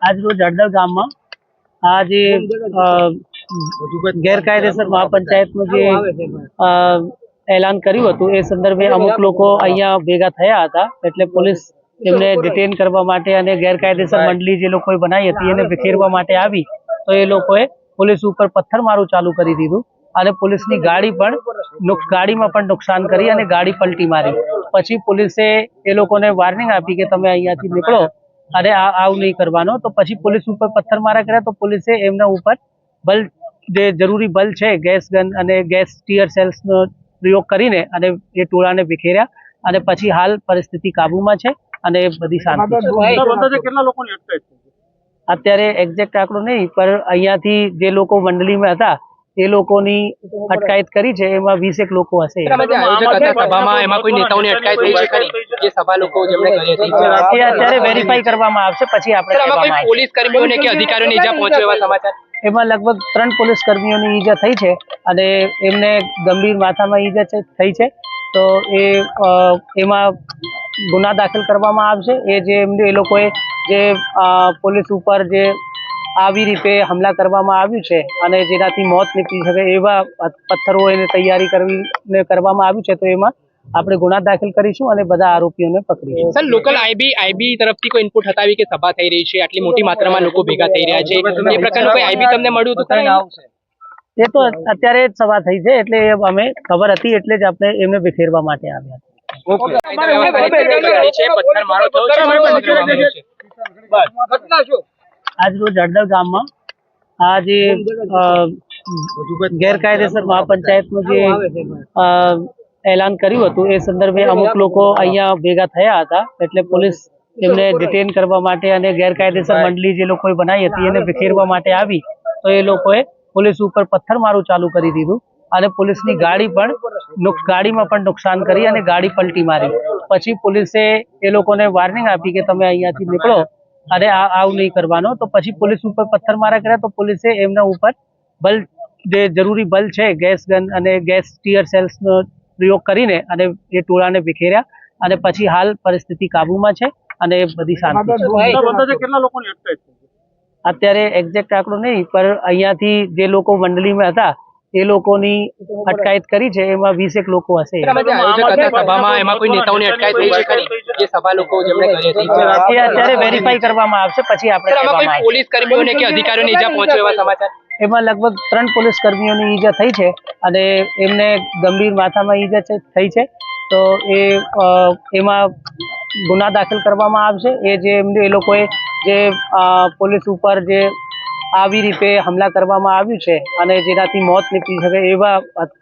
આજ રોજ હળદર ગામમાં આ જે અ, ગેરકાયદેસર મહાપંચાયતનું જે એલાન કર્યું હતું એ સંદર્ભે અમુક લોકો અહીંયા ભેગા થયા હતા એટલે પોલીસ એમને ડિટેન કરવા માટે અને ગેરકાયદેસર મંડળી જે લોકોએ બનાવી હતી એને વિખેરવા માટે આવી તો એ લોકોએ પોલીસ ઉપર પથ્થરમારું ચાલુ કરી દીધું. અને પોલીસની ગાડી પણ ગાડીમાં પણ નુકસાન કરી અને ગાડી પલટી મારી. પછી પોલીસે એ લોકોને વાર્નિંગ આપી કે તમે અહીંયાથી નીકળો અને આ આવું નહીં કરવાનો. તો પછી પોલીસ ઉપર પથ્થરમારા કર્યા તો પોલીસે એમના ઉપર બલ જે જરૂરી બલ છે ગેસ ગન અને ગેસ ટીયર સેલ્સનો પ્રયોગ કરીને અને એ ટોળાને વિખેર્યા અને પછી હાલ પરિસ્થિતિ કાબુમાં છે અને બધી શાંતિ છે. અત્યારે એક્ઝેક્ટ આંકડો નહીં પણ અહીંયાથી જે લોકો મંડળીમાં હતા એ લોકોની અટકાયત કરી છે એમાં વીસેક લોકો હશે. સભામાં એમાં કોઈ નેતાઓની અટકાયત થઈ છે ખરી? જે સભા લોકો જેમણે કરી હતી. એ અત્યારે વેરીફાઈ કરવામાં આવશે પછી આપણે. પોલીસ કર્મીઓને કે અધિકારીઓને ઈજા પહોંચે એવા સમાચાર? એમાં લગભગ ત્રણ પોલીસ કર્મીઓની ઈજા થઈ છે અને એમને ગંભીર માથામાં ઈજા છે- થઈ છે. તો એ અ, એમાં ગુના દાખલ કરવામાં આવશે. એ જે એમને એ લોકોએ જે પોલીસ ઉપર જે આવી રીતે હમલા કરવામાં આવ્યું છે અને જેનાથી મોત નીપજી શકે એવા પથ્થરો એને તૈયારી કરવી ને કરવામાં આવ્યું છે તો એમાં આપણે ગુના દાખલ કરીશું અને બધા આરોપીઓને પકડીશું. સર લોકલ આઈબી આઈબી તરફથી કોઈ ઇનપુટ હતાવી કે સભા થઈ રહી છે? આટલી મોટી માત્રામાં લોકો ભેગા થઈ રહ્યા છે. એ પ્રકારનું કોઈ આઈબી તમને મળ્યું હતું? આવશે એ તો અત્યારે જ સભા થઈ છે એટલે એ અમે ખબર હતી એટલે જ આપણે એમને વિખેરવા માટે આવ્યા છે પથ્થરમારો થયો છે સમગ્ર મામલો છે. આજ રોજ હળદર ગામમાં આ જે ગેરકાયદેસર મહાપંચાયતનું જે એલાન કર્યું હતું, એ સંદર્ભે અમુક લોકો અહીંયા ભેગા થયા હતા. એટલે પોલીસ એમને ડિટેન કરવા માટે અને ગેરકાયદેસર મંડળી જે લોકોએ બનાવી હતી, એને વિખેરવા માટે આવી. તો એ લોકોએ પોલીસ ઉપર પથ્થરમારું ચાલુ કરી દીધું. અને પોલીસની ગાડી પણ ગાડીમાં પણ નુકસાન કરી અને ગાડી પલટી મારી. પછી પોલીસે એ લોકોને વાર્નિંગ આપી કે તમે અહીંયાથી નીકળો. અને આ આવું નહીં કરવાનો. તો પછી પોલીસ ઉપર પથ્થરમારા કર્યા તો પોલીસે એમના ઉપર બલ જે જરૂરી બલ છે ગેસ ગન અને ગેસ ટીયર સેલ્સનો પ્રયોગ કરીને અને એ ટોળાને વિખેર્યા અને પછી હાલ પરિસ્થિતિ કાબુમાં છે અને બધી શાંતિ અત્યારે એક્ઝેક્ટ આંકડો નહીં પણ અહીંયાથી જે લોકો મંડળીમાં હતા એ લોકોની અટકાયત કરી છે એમાં વીસેક લોકો હશે. સર, આમાં જે આયોજક હતા સભામાં એમાં કોઈ નેતાઓની અટકાયત થઈ છે ખરી? જે સભા લોકો જેમણે કરી હતી. એ અત્યારે વેરીફાઈ કરવામાં આવશે પછી આપણે. પોલીસ કર્મીઓને કે અધિકારીઓને ઈજા પહોંચે એવા સમાચાર? એમાં લગભગ ત્રણ પોલીસ કર્મીઓની ઈજા થઈ છે અને એમને ગંભીર માથામાં ઈજા છે- થઈ છે. તો એ એમાં ગુના દાખલ કરવામાં આવશે. એ જે એમને એ લોકોએ જે પોલીસ ઉપર જે આવી રીતે હમલા કરવામાં આવ્યું છે અને જેનાથી મોત નીપજી શકે એવા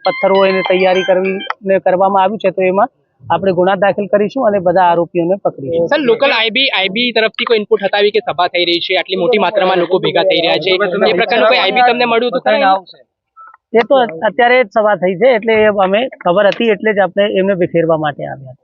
પથ્થરો એને તૈયારી કરવી ને કરવામાં આવ્યું છે તો એમાં આપણે ગુના દાખલ કરીશું અને બધા આરોપીઓને પકડીશું. સર લોકલ આઈબી આઈબી તરફથી કોઈ ઇનપુટ હતા કે સભા થઈ રહી છે? આટલી મોટી માત્રામાં લોકો ભેગા થઈ રહ્યા છે. એ પ્રકારનું કોઈ આઈબી તમને મળ્યું હતું? એ તો અત્યારે જ સભા થઈ છે એટલે એ અમે ખબર હતી એટલે જ આપણે એમને વિખેરવા માટે આવ્યા.